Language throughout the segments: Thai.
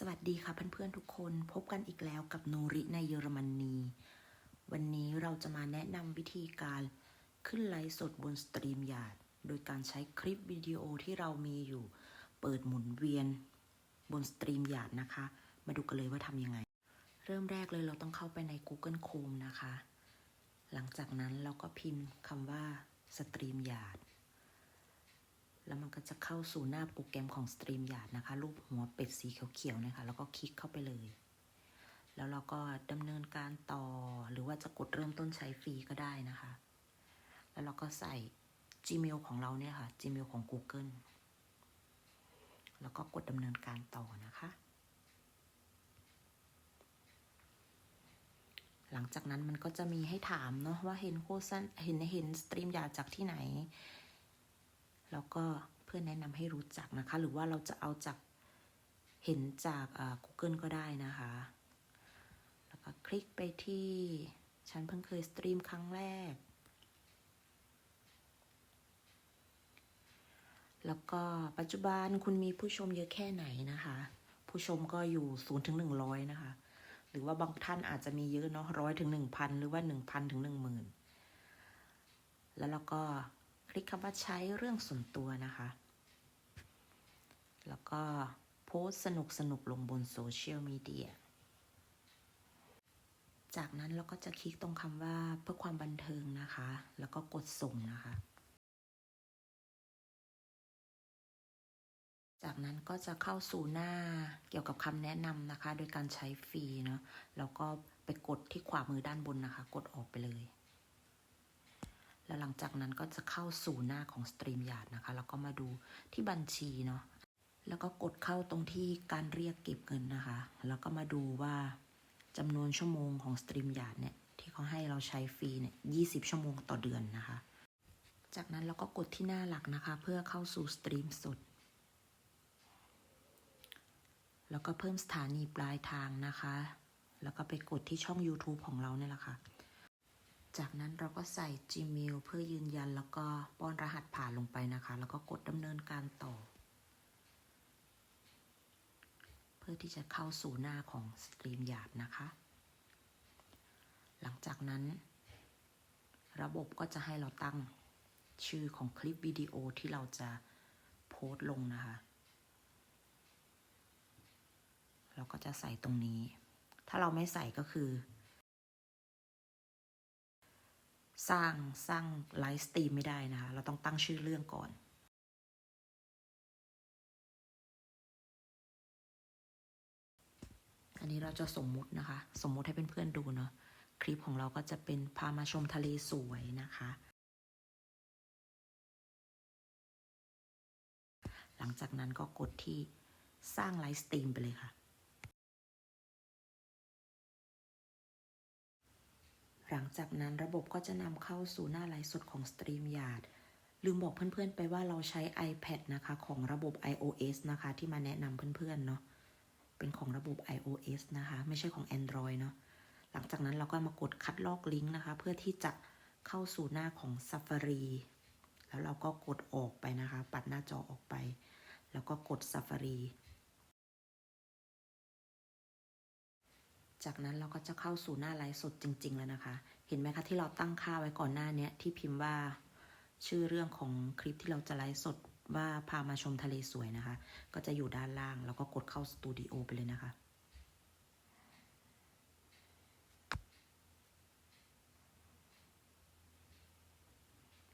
สวัสดีค่ะเพื่อนๆทุกคนพบกันอีกแล้วกับโนริในเยอรมนี วันนี้เราจะมาแนะนำวิธีการขึ้นไลฟ์สดบนสตรีมยาร์ดโดยการใช้คลิปวิดีโอที่เรามีอยู่ เปิดหมุนเวียนบนสตรีมยาร์ดนะคะ มาดูกันเลยว่าทำยังไง เริ่มแรกเลยเราต้องเข้าไปใน Google Chrome นะคะ หลังจากนั้นเราก็พิมพ์คำว่าสตรีมยาร์ด แล้วมันก็จะเข้าสู่หน้าโปรแกรมของ StreamYard นะคะ รูปหัวเป็ดสีเขียวๆนะคะ แล้วก็คลิกเข้าไปเลย แล้วเราก็ดำเนินการต่อ หรือว่าจะกดเริ่มต้นใช้ฟรีก็ได้นะคะ แล้วเราก็ใส่ Gmail ของเราเนี่ยค่ะ Gmail ของ Google แล้วก็กดดำเนินการต่อนะคะ หลังจากนั้นมันก็จะมีให้ถามเนาะว่าเห็นโฆษณาเห็นเห็นสตรีมยาจากที่ไหน แล้วก็เพื่อนแนะนำให้รู้จักนะคะ หรือว่าเราจะเอาจากเห็นจาก Google ก็ได้นะคะ แล้วก็คลิกไปที่ฉันเพิ่งเคยสตรีมครั้งแรก แล้วก็ปัจจุบันคุณมีผู้ชมเยอะแค่ไหนนะคะ ผู้ชมก็อยู่ศูนย์ถึงหนึ่งร้อยนะคะ หรือว่าบางท่านอาจจะมีเยอะเนาะร้อยถึงหนึ่งพันหรือว่าหนึ่งพันถึงหนึ่งหมื่นแล้วเราก็ คลิกคำว่าใช้เรื่องส่วนตัวนะคะ แล้วก็โพสสนุกสนุกลงบนโซเชียลมีเดีย จากนั้นเราก็จะคลิกตรงคำว่าเพื่อความบันเทิงนะคะ แล้วก็กดส่งนะคะ จากนั้นก็จะเข้าสู่หน้าเกี่ยวกับคำแนะนำนะคะ โดยการใช้ฟรีเนาะ แล้วก็ไปกดที่ขวามือด้านบนนะคะ กดออกไปเลย แล้วหลังจากนั้นก็จะเข้าสู่หน้าของ StreamYard นะคะ แล้วก็มาดูที่บัญชีเนาะ แล้วก็กดเข้าตรงที่การเรียกเก็บเงินนะคะ แล้วก็มาดูว่าจำนวนชั่วโมงของ StreamYard เนี่ย ที่เขาให้เราใช้ฟรีเนี่ย20 ชั่วโมงต่อเดือนนะคะ จากนั้นเราก็กดที่หน้าหลักนะคะ เพื่อเข้าสู่สตรีมสด แล้วก็เพิ่มสถานีปลายทางนะคะ แล้วก็ไปกดที่ช่อง YouTube ของเราเนี่ยแหละค่ะ จากนั้นเราก็ใส่ Gmail เพื่อยืนยันแล้วก็ป้อนรหัสผ่านลงไปนะคะ แล้วก็กดดำเนินการต่อ เพื่อที่จะเข้าสู่หน้าของ StreamYard นะคะ หลังจากนั้น ระบบก็จะให้เราตั้งชื่อของคลิปวิดีโอที่เราจะโพสต์ลงนะคะ เราก็จะใส่ตรงนี้ ถ้าเราไม่ใส่ก็คือ สร้างสร้างไลฟ์สตรีมไม่ได้นะคะ เราต้องตั้งชื่อเรื่องก่อนอันนี้เราจะสมมุตินะคะ สมมุติให้เพื่อนๆดูเนาะคลิปของเราก็จะเป็นพามาชมทะเลสวยนะคะ หลังจากนั้นก็กดที่สร้างไลฟ์สตรีมไปเลยค่ะ หลังจากนั้นระบบก็จะนำเข้าสู่หน้าไลฟ์สดของ StreamYard ลืมบอกเพื่อนๆไปว่าเราใช้ iPad นะคะ ของระบบ iOS นะคะ ที่มาแนะนำเพื่อนๆเนาะเป็นของระบบ iOS นะคะ ไม่ใช่ของ Android เนาะหลังจากนั้นเราก็มากดคัดลอกลิงก์นะคะ เพื่อที่จะเข้าสู่หน้าของ Safari แล้วเราก็กดออกไปนะคะ ปัดหน้าจอออกไป แล้วก็กด Safari จากนั้นเราก็จะเข้าสู่หน้าไลฟ์สดจริง ๆ แล้วนะคะ เห็นไหมคะที่เราตั้งค่าไว้ก่อนหน้านี้ที่พิมพ์ว่าชื่อเรื่องของคลิปที่เราจะไลฟ์สดว่าพามาชมทะเลสวยนะคะ ก็จะอยู่ด้านล่าง แล้วก็กดเข้าสตูดิโอไปเลยนะคะ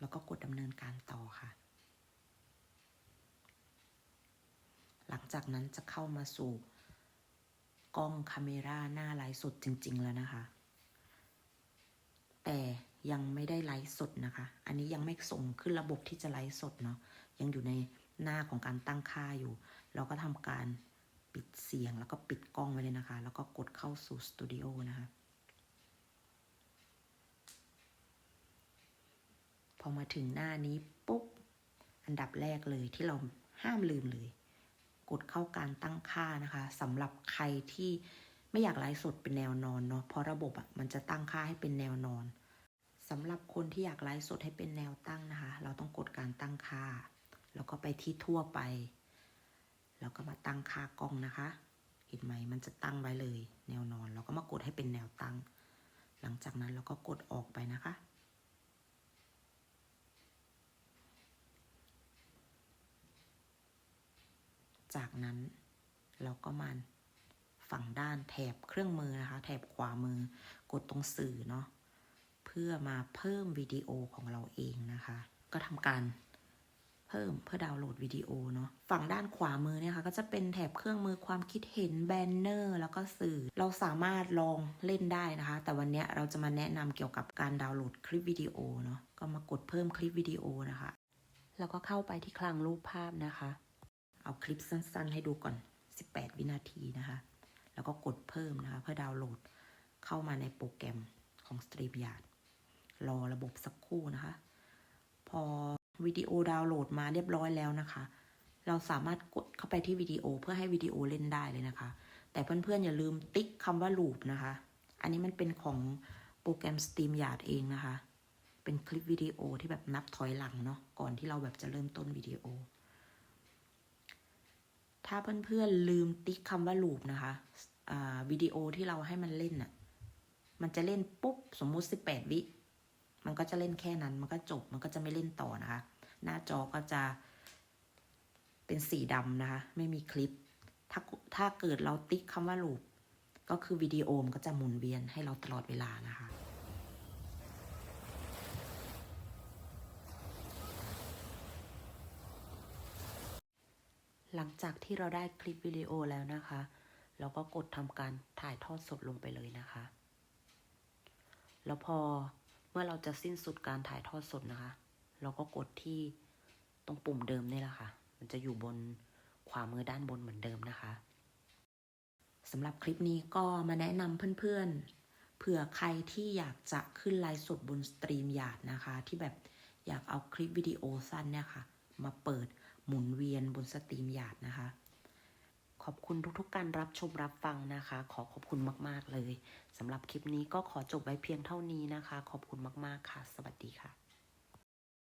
แล้วก็กดดำเนินการต่อค่ะ หลังจากนั้นจะเข้ามาสู่ กล้องคาเมราหน้าไลฟ์สดจริง ๆ แล้วนะคะ แต่ยังไม่ได้ไลฟ์สดนะคะ อันนี้ยังไม่ส่งขึ้นระบบที่จะไลฟ์สดเนาะ ยังอยู่ในหน้าของการตั้งค่าอยู่ เราก็ทำการปิดเสียงแล้วก็ปิดกล้องไว้เลยนะคะ แล้วก็กดเข้าสู่สตูดิโอนะคะ พอมาถึงหน้านี้ปุ๊บ อันดับแรกเลยที่เราห้ามลืมเลย กดเข้าการตั้งค่านะคะสำหรับใครที่ไม่อยากไลฟ์สดเป็นแนวนอนเนาะเพราะระบบอะ่ะมันจะตั้งค่าให้เป็นแนวนอนสำหรับคนที่อยากไลฟ์สดให้เป็นแนวตั้งนะคะ เราต้องกดการตั้งค่า แล้วก็ไปที่ทั่วไป แล้วก็มาตั้งค่ากล้องนะคะ เห็นไหมมันจะตั้งไว้เลย แนวนอนเราก็มากดให้เป็นแนวตั้ง หลังจากนั้นเราก็กดออกไปนะคะ จากนั้นเราก็มาฝั่งด้านแถบเครื่องมือนะคะ แถบขวามือกดตรงสื่อเนาะเพื่อมาเพิ่มวิดีโอของเราเองนะคะ ก็ทำการเพิ่มเพื่อดาวน์โหลดวิดีโอเนาะฝั่งด้านขวามือเนี่ยค่ะก็จะเป็นแถบเครื่องมือความคิดเห็นแบนเนอร์แล้วก็สื่อเราสามารถลองเล่นได้นะคะ แต่วันนี้เราจะมาแนะนำเกี่ยวกับการดาวน์โหลดคลิปวิดีโอเนาะก็มากดเพิ่มคลิปวิดีโอนะคะ แล้วก็เข้าไปที่คลังรูปภาพนะคะ เอาคลิปสั้น ๆ ให้ดูก่อน 18 วินาทีนะคะ แล้วก็กดเพิ่มนะคะ เพื่อดาวน์โหลดเข้ามาในโปรแกรมของ StreamYard รอระบบสักครู่นะคะ พอวิดีโอดาวน์โหลดมาเรียบร้อยแล้วนะคะ เราสามารถกดเข้าไปที่วิดีโอเพื่อให้วิดีโอเล่นได้เลยนะคะ แต่เพื่อนๆอย่าลืมติ๊กคำว่า loop นะคะ อันนี้มันเป็นของโปรแกรม StreamYard เองนะคะ เป็นคลิปวิดีโอที่แบบนับถอยหลังเนาะ ก่อนที่เราแบบจะเริ่มต้นวิดีโอ ถ้าเพื่อนๆลืมติ๊กคำว่า loop นะคะวิดีโอที่เราให้มันเล่นน่ะ มันจะเล่นปุ๊บสมมุติ 18 วิ มันก็จะเล่นแค่นั้น มันก็จบ มันก็จะไม่เล่นต่อนะคะ หน้าจอก็จะเป็นสีดำนะคะ ไม่มีคลิป ถ้าถ้าเกิดเราติ๊กคำว่า loop ก็คือวิดีโอมันก็จะหมุนเวียนให้เราตลอดเวลานะคะ หลังจากที่เราได้คลิปวิดีโอแล้วนะคะ เราก็กดทำการถ่ายทอดสดลงไปเลยนะคะ แล้วพอเมื่อเราจะสิ้นสุดการถ่ายทอดสดนะคะ เราก็กดที่ตรงปุ่มเดิมนี่แหละค่ะ มันจะอยู่บนขวามือด้านบนเหมือนเดิมนะคะสำหรับคลิปนี้ก็มาแนะนำเพื่อนๆ เผื่อใครที่อยากจะขึ้นไลฟ์สดบนสตรีมยาร์ดนะคะ ที่แบบอยากเอาคลิปวิดีโอสั้นเนี่ยค่ะ มาเปิด หมุนเวียนบนสตรีมหยาดนะคะ ขอบคุณทุกๆการรับชมรับฟังนะคะ ขอขอบคุณมาก ๆ เลยสำหรับคลิปนี้ก็ขอจบไว้เพียงเท่านี้นะคะ ขอบคุณมาก ๆ ค่ะ สวัสดีค่ะ